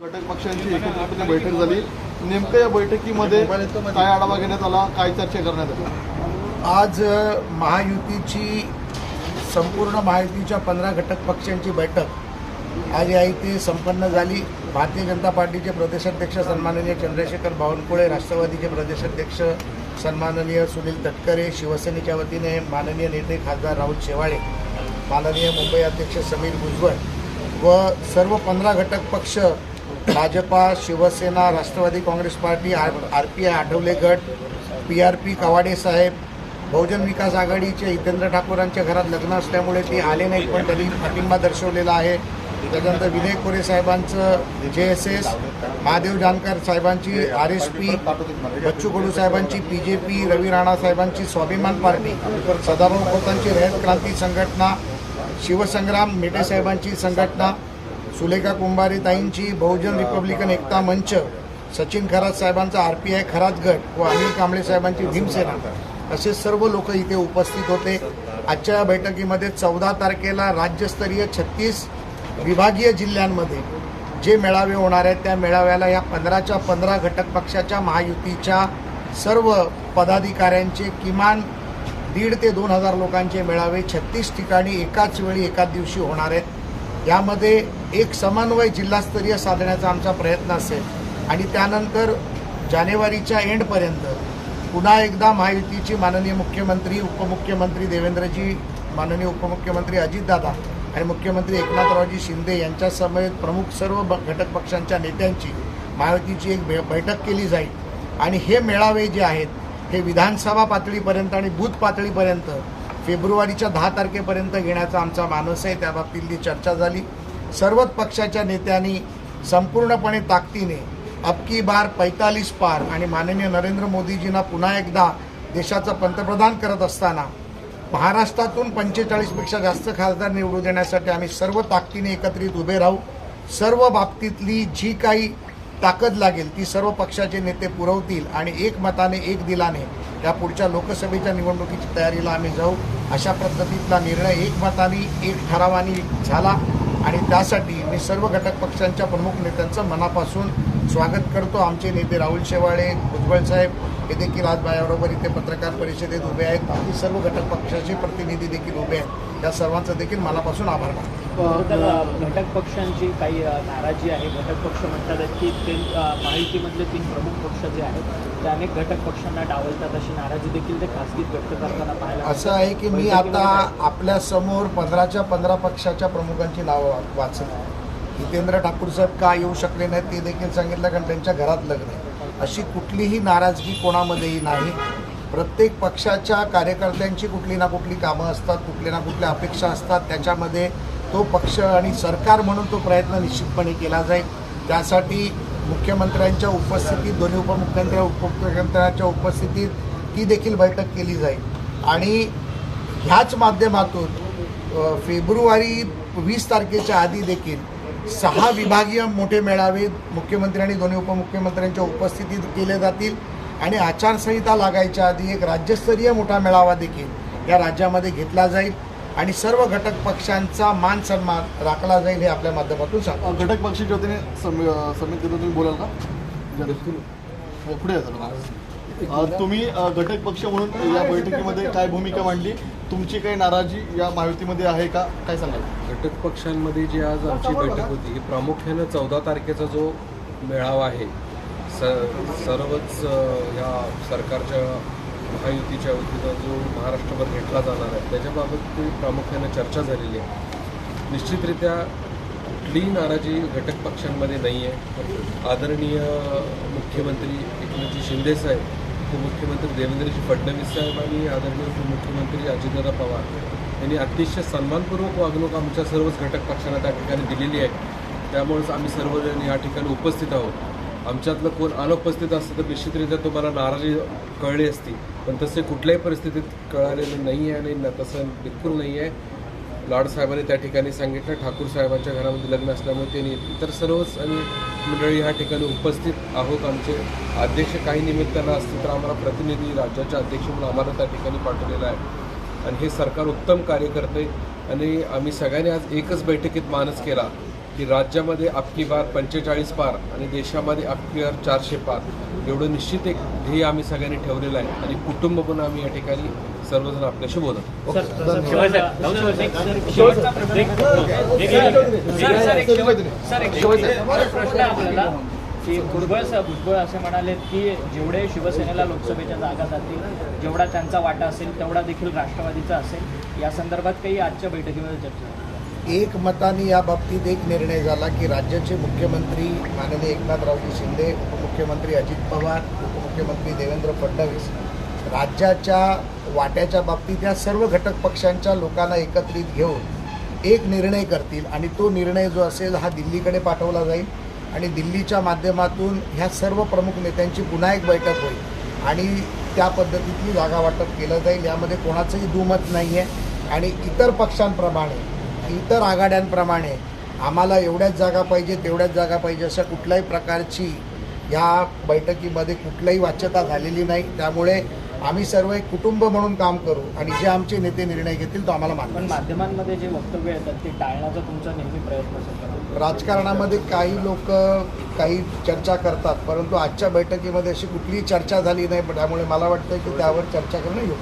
घटक पक्षांची एकत्रितपणे बैठक झाली. नेमकं या बैठकीमध्ये काय आढावा घेण्यात आला? काय चर्चा करण्यात आली? आज महायुतीची संपूर्ण महायुतीच्या पंधरा घटक पक्षांची बैठक आज या इथे संपन्न झाली. भारतीय जनता पार्टीचे प्रदेशाध्यक्ष सन्माननीय चंद्रशेखर बावनकुळे राष्ट्रवादीचे प्रदेशाध्यक्ष सन्माननीय सुनील तटकरे शिवसेनेच्या वतीने माननीय नेते खासदार राहुल शेवाळे माननीय मुंबई अध्यक्ष समीर भुजबळ व सर्व पंधरा घटक पक्ष Bhajpa Shivsena Rashtravadi Congress party R R P I Athawale गट पी आर पी कवाडे साहेब बहुजन विकास आघाडीचे हितेंद्र ठाकूरांच्या घरात लग्न असल्यामुळे ते आले नाहीत पण त्यांनी पाठिंबा दर्शवलेला आहे. त्याच्यानंतर विनय कोरे साहेबांचं जे एस एस महादेव जानकर साहेबांची R S P Bachchu Kadu साहेबांची P J P Ravi Rana साहेबांची स्वाभिमान पार्टी सदाभाऊ खोतांची रयत क्रांती संघटना शिवसंग्राम मेटे साहेबांची संघटना सुलेखा कुंभारे ताईंची बहुजन रिपब्लिकन एकता मंच सचिन खरात साहेबांचा आर पी आय खरात गट व अनिल कांबळे साहेबांची भीमसेना. असे सर्व लोक इथे उपस्थित होते. आजच्या या बैठकीमध्ये चौदा तारखेला राज्यस्तरीय छत्तीस विभागीय जिल्ह्यांमध्ये जे मेळावे होणार आहेत त्या मेळाव्याला या पंधराच्या पंधरा घटक पक्षाच्या महायुतीच्या सर्व पदाधिकाऱ्यांचे किमान दीड ते दोन हजार लोकांचे मेळावे छत्तीस ठिकाणी एकाच वेळी एकाच दिवशी होणार आहेत. यामध्ये एक समन्वय जिल्हास्तरीय साधण्याचा आमचा प्रयत्न असेल. आणि त्यानंतर जानेवारीच्या एंडपर्यंत पुन्हा एकदा महायुतीची माननीय मुख्यमंत्री उपमुख्यमंत्री देवेंद्रजी माननीय उपमुख्यमंत्री अजितदादा आणि मुख्यमंत्री एकनाथरावजी शिंदे यांच्यासमेत प्रमुख सर्व घटक पक्षांच्या नेत्यांची महायुतीची एक बे- बैठक केली जाईल. आणि हे मेळावे जे आहेत हे विधानसभा पातळीपर्यंत आणि बूथ पातळीपर्यंत फेब्रुवारीच्या दहा तारखेपर्यंत घेण्याचा आमचा मानस आहे. त्या बाबतीतली चर्चा झाली. सर्वच पक्षाच्या नेत्यांनी संपूर्णपणे ताकदीने अबकी बार पैतालीस पार आणि माननीय नरेंद्र मोदीजींना पुन्हा एकदा देशाचं पंतप्रधान करत असताना महाराष्ट्रातून पंचेचाळीसपेक्षा जास्त खासदार निवडून देण्यासाठी आम्ही सर्व ताकदीने एकत्रित उभे राहू. सर्व बाबतीतली जी काही ताकद लागेल ती सर्व पक्षाचे नेते पुरवतील आणि एकमताने एक दिलाने या पुढच्या लोकसभेच्या निवडणुकीची तयारीला आम्ही जाऊ. अशा पद्धतीतला निर्णय एकमताने एक ठरावाने झाला आणि त्यासाठी मी सर्व घटक पक्षांच्या प्रमुख नेत्यांचं मनापासून स्वागत करतो. आमचे नेते राहुल शेवाळे भुजबळ साहेब हे देखील आज माझ्याबरोबर इथे पत्रकार परिषदेत उभे आहेत. बाकी सर्व घटक पक्षाचे प्रतिनिधी देखील उभे आहेत. त्या सर्वांचं देखील मनापासून आभार मानतो. घटक पक्षांची काही नाराजी आहे. घटक पक्ष म्हणतात की ते अ, महायुतीमधले तीन प्रमुख पक्ष जे आहेत ते अनेक घटक पक्षांना डावलतात अशी नाराजी देखील ते खासगीत व्यक्त करताना पाहायला असं आहे की मी आता आपल्यासमोर पंधराच्या पंधरा पक्षाच्या प्रमुखांची नावं वा- वाचली. हितेंद्र ठाकूर साहेब का येऊ शकले नाहीत ते देखील सांगितलं कारण त्यांच्या घरात लग्न आहे. अशी कुठलीही नाराजगी कोणामध्येही नाही. प्रत्येक पक्षाच्या कार्यकर्त्यांची कुठली ना कुठली कामं असतात कुठली ना कुठल्या अपेक्षा असतात. त्याच्यामध्ये तो पक्ष आणि सरकार म्हणून तो प्रयत्न निश्चितपणे केला जाईल. त्यासाठी मुख्यमंत्र्यांच्या उपस्थितीत दोन्ही उपमुख्यमंत्री उपमुख्यमंत्र्यांच्या उपस्थितीत ती देखील बैठक केली जाईल. आणि ह्याच माध्यमातून फेब्रुवारी वीस तारखेच्या आधी देखील सहा विभागीय मोठे मेळावे मुख्यमंत्री आणि दोन्ही उपमुख्यमंत्र्यांच्या उपस्थितीत केले जातील आणि आचारसंहिता लागायच्या आधी एक राज्यस्तरीय मोठा मेळावा देखील या राज्यामध्ये घेतला जाईल आणि सर्व घटक पक्षांचा मान सन्मान राखला जाईल हे आपल्या माध्यमातून सांग घटक पक्षाच्या वतीने सम- तुम्ही बोलाल का? हो, पुढे तुम्ही घटक पक्ष म्हणून या बैठकीमध्ये काय भूमिका मांडली? तुमची काही नाराजी या महायुतीमध्ये आहे का? काय सांगाल? घटक पक्षांमध्ये जी आज आमची बैठक होती ही प्रामुख्यानं चौदा तारखेचा जो मेळावा आहे स सर्वच अ, या सरकारच्या महायुतीच्या वतीनं जो महाराष्ट्रभर घेतला जाणार आहे त्याच्याबाबत ती प्रामुख्यानं चर्चा झालेली आहे. निश्चितरित्या कुठलीही नाराजी घटक पक्षांमध्ये नाही आहे आदरणीय मुख्यमंत्री एकनाथजी शिंदेसाहेब उपमुख्यमंत्री देवेंद्रजी फडणवीस साहेब आणि आदरणीय उपमुख्यमंत्री अजितदादा पवार यांनी अतिशय सन्मानपूर्वक वागणूक आमच्या सर्वच घटक पक्षांना त्या ठिकाणी दिलेली आहे. त्यामुळेच आम्ही सर्वजण या ठिकाणी उपस्थित आहोत. आमच्यातलं कोण अनुपस्थित असतं तर निश्चितरित्या तुम्हाला नाराजी कळली असती. पण तसे कुठल्याही परिस्थितीत कळालेलं नाही आहे आणि तसं बिलकुल नाही आहे लाड साहेबांनी त्या ठिकाणी सांगितलं ठाकूर साहेबांच्या घरामध्ये लग्न असल्यामुळे त्यांनी इतर सर्वच आम्ही मंडळी ह्या ठिकाणी उपस्थित आहोत. आमचे अध्यक्ष काही निमित्तानं असतील तर आम्हाला प्रतिनिधी राज्याचे अध्यक्ष म्हणून आम्हाला त्या ठिकाणी पाठवलेलं आहे. आणि हे सरकार उत्तम कार्य करते आणि आम्ही सगळ्यांनी आज एकच बैठकीत मानस केला. की राज्यामध्ये अबकी बार पंचेचाळीस पार आणि देशामध्ये अबकी बार चारशे पार एवढं निश्चित एक ध्येय आम्ही सगळ्यांनी ठेवलेलं आहे आणि कुटुंब पण आम्ही या ठिकाणी सर्वजण आपल्याशी बोलत की भुजबळ सर भुजबळ असे म्हणाले की जेवढे शिवसेनेला लोकसभेच्या जागा जातील जेवढा त्यांचा वाटा असेल तेवढा देखील राष्ट्रवादीचा असेल या संदर्भात काही आजच्या बैठकीमध्ये चर्चा एकमताने एक मताने या बाबतीत एक निर्णय झाला की राज्याचे मुख्यमंत्री माननीय एकनाथरावजी शिंदे उपमुख्यमंत्री अजित पवार उपमुख्यमंत्री देवेंद्र फडणवीस राज्याच्या वाट्याच्या बाबतीत या सर्व घटक पक्षांच्या लोकांना एकत्रित घेऊन एक निर्णय करतील आणि तो निर्णय जो असेल हा दिल्लीकडे पाठवला जाईल आणि दिल्लीच्या माध्यमातून ह्या सर्व प्रमुख नेत्यांची पुन्हा एक बैठक होईल आणि त्या पद्धतीतली जागा वाटप केलं जाईल. यामध्ये कोणाचंही दुमत नाही आहे आणि इतर पक्षांप्रमाणे इतर आघाड्यांप्रमाणे आम्हाला एवढ्याच जागा पाहिजे तेवढ्याच जागा पाहिजे अशा कुठल्याही प्रकारची या बैठकीमध्ये कुठल्याही वाच्यता झालेली नाही. त्यामुळे आम्ही सर्व एक कुटुंब म्हणून काम करू आणि जे आमचे नेते निर्णय घेतील तो आम्हाला पण मान्य माध्यमांमध्ये जे वक्तव्य येतात ते टाळण्याचा तुमचा नेहमी प्रयत्न राजकारणामध्ये काही लोक काही चर्चा करतात परंतु आजच्या बैठकीमध्ये अशी कुठलीही चर्चा झाली नाही. त्यामुळे मला वाटतं की त्यावर चर्चा करणं योग्य